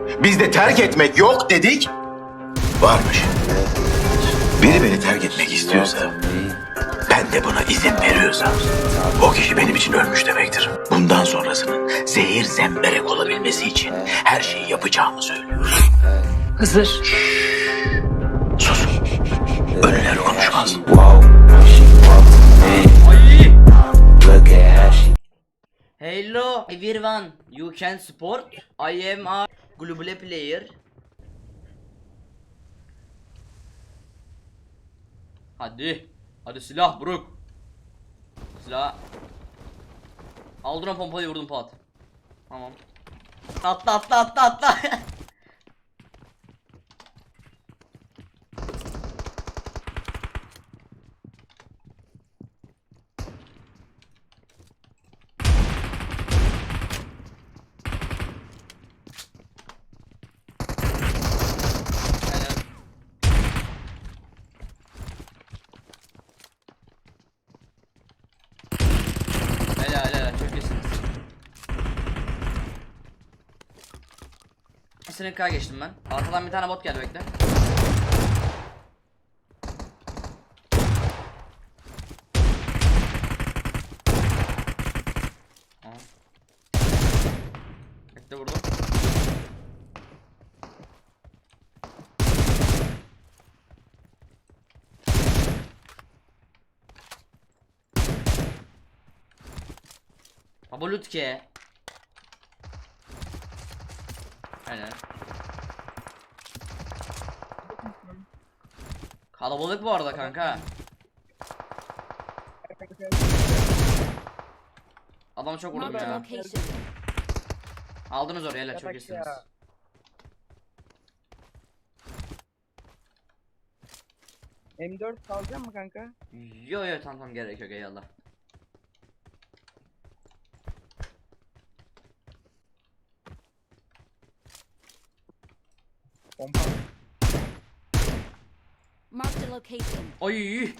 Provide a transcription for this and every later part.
Bizde terk etmek yok dedik. Varmış. Biri beni terk etmek istiyorsa, ben de buna izin veriyorsam, o kişi benim için ölmüş demektir. Bundan sonrasının zehir zemberek olabilmesi için her şeyi yapacağımı söylüyorum. Hızır. Sus. Ölüler konuşmaz. Hello everyone. You can support. I am a global player. Hadi. Hadi silah Brook. Silah. Aldın o pompayı vurdum Pat. Tamam. Atla atla atla atla. Helal. Helal helal çok iyisiniz. Senin K geçtim ben. Arkadan bir tane bot geldi bekle. Aha. Bekle vurdum. Baba Lutke. Aynen. Kalabalık bu arada kanka. Adam çok vurdum ya. Aldınız oraya hele çok iyisiniz. ya. M4 salacak mı kanka? Yo yo tamam tamam gerek yok eyvallah. Marked a location. Oy.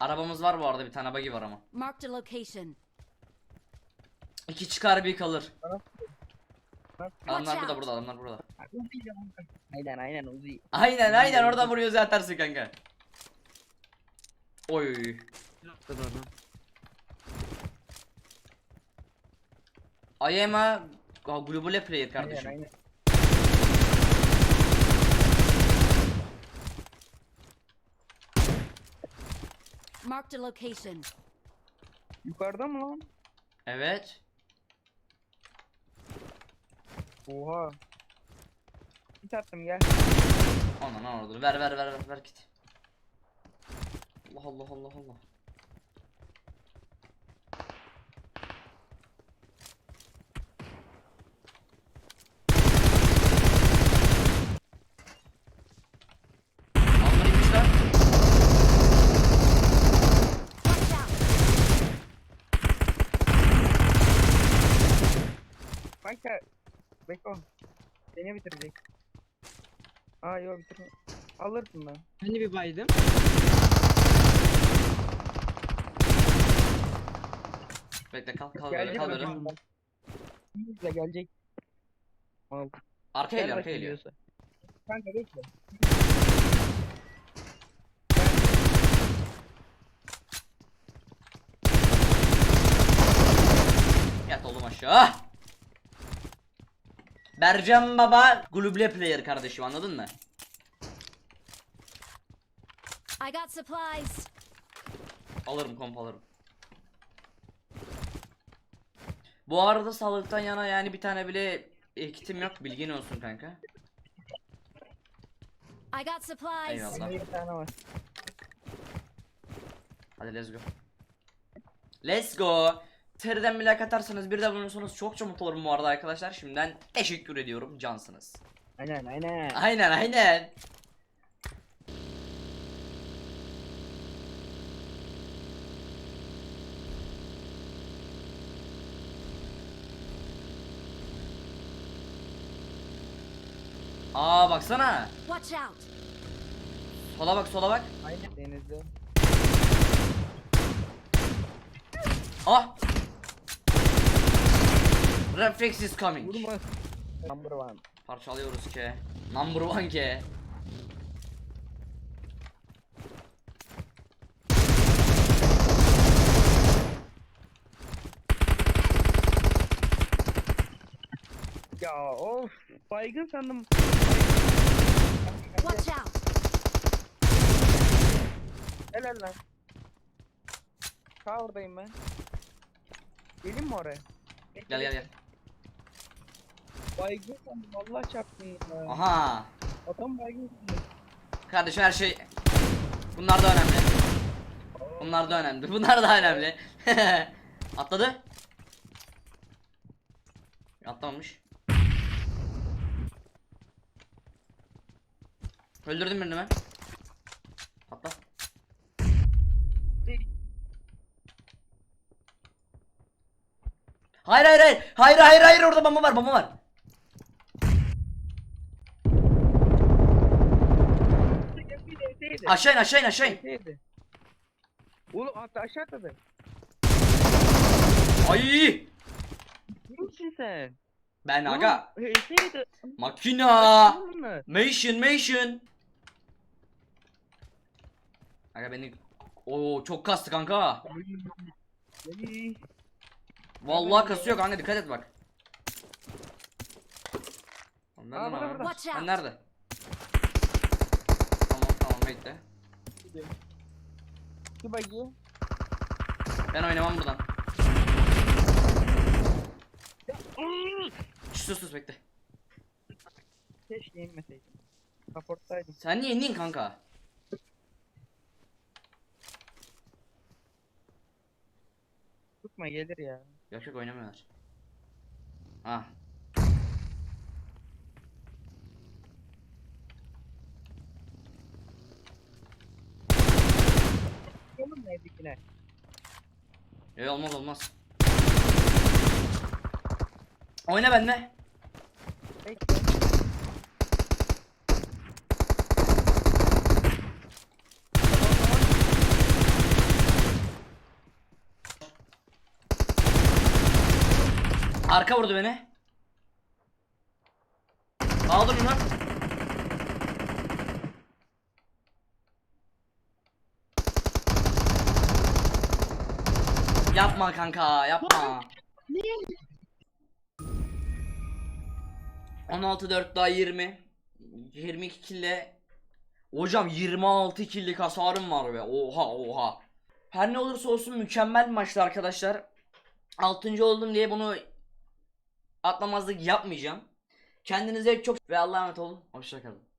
Arabamız var bu arada bir tane buggy var ama. Marked a location. İki çıkar bir kalır. Adamlar burada burada adamlar burada. Aynen aynen Uzi. Aynen aynen oradan vuruyoruz atarsın kanka. Oy. I am a global player Aynen kardeşim. aynen. Marked a location. Yukarıda mı lan? Evet. Oha. Git attım gel. Anan orada. Ver ver ver ver ver git. Allah Allah Allah Allah. Adamlar inmişler. Watch out. Kanka. Beko. Seni bitirecek. Aa yok bitirme. Alırsın lan. Hani bir baydım? Bekle kal kal böyle Geldi kal mi? böyle. İzle gelecek. Al. Arkaya Gel geliyor arkaya bakayım geliyor. diyorsa. Kanka bekle. Yat oğlum aşağı. Bercan baba global player kardeşim anladın mı? I got supplies. Alırım komp alırım. Bu arada sağlıktan yana yani bir tane bile e, kitim yok bilgin olsun kanka. I got supplies. Eyvallah. Bir tane var. Hadi let's go. Let's go. Seriden bir like atarsanız bir de bulursanız çok çok mutlu olurum bu arada arkadaşlar. Şimdiden teşekkür ediyorum cansınız. Aynen aynen. Aynen aynen. Aa baksana. Watch out. Sola bak sola bak. Aynen denizde. Ah. Reflex is coming. Vurma. Number one. Parçalıyoruz ki. Number one ki. Ya of. Baygın sandım. Watch out! Helal lan. Sağ oradayım ben. Gelin mi oraya? Gel gel gel. Baygın sandım. Allah çarpsın ya. Aha. Adam baygın sandım. Kardeşim her şey Bunlar da önemli. Bunlar da önemli. Bunlar da önemli. Atladı. Atlamamış. Öldürdüm birini ben. Atla. Hayır hayır hayır. Hayır hayır hayır orada bomba var bomba var. Evdeydi. Aşağı in aşağı in aşağı in. Evdeydi. Oğlum atla aşağı atladı. Ay. Kimsin sen? Ben aga. Oğlum, Evdeydi. Makina. Oğlum mu? Mission mission. Aga beni Oo çok kastı kanka. Ay. Vallahi kasıyor kanka dikkat et bak. Lan Nerede Aa, burada, lan? burada. Watch nerede? Tamam tamam bekle. Şu bagi. Ben oynamam buradan. Şş, Sus sus bekle. Keşke inmeseydim. Kaporttaydım. Sen niye indin kanka? Tutma gelir ya. Yok yok oynamıyorlar. Ah. Oğlum mu evdekine? Yok olmaz olmaz. Oyna benimle. Bekle. Arka vurdu beni. Aldım bunu. Yapma kanka yapma. 16 4 daha 20. 22 kille Hocam 26 killik hasarım var be. Oha oha. Her ne olursa olsun mükemmel maçtı arkadaşlar. 6. oldum diye bunu atlamazlık yapmayacağım. Kendinize çok ve Allah'a emanet olun. Hoşçakalın.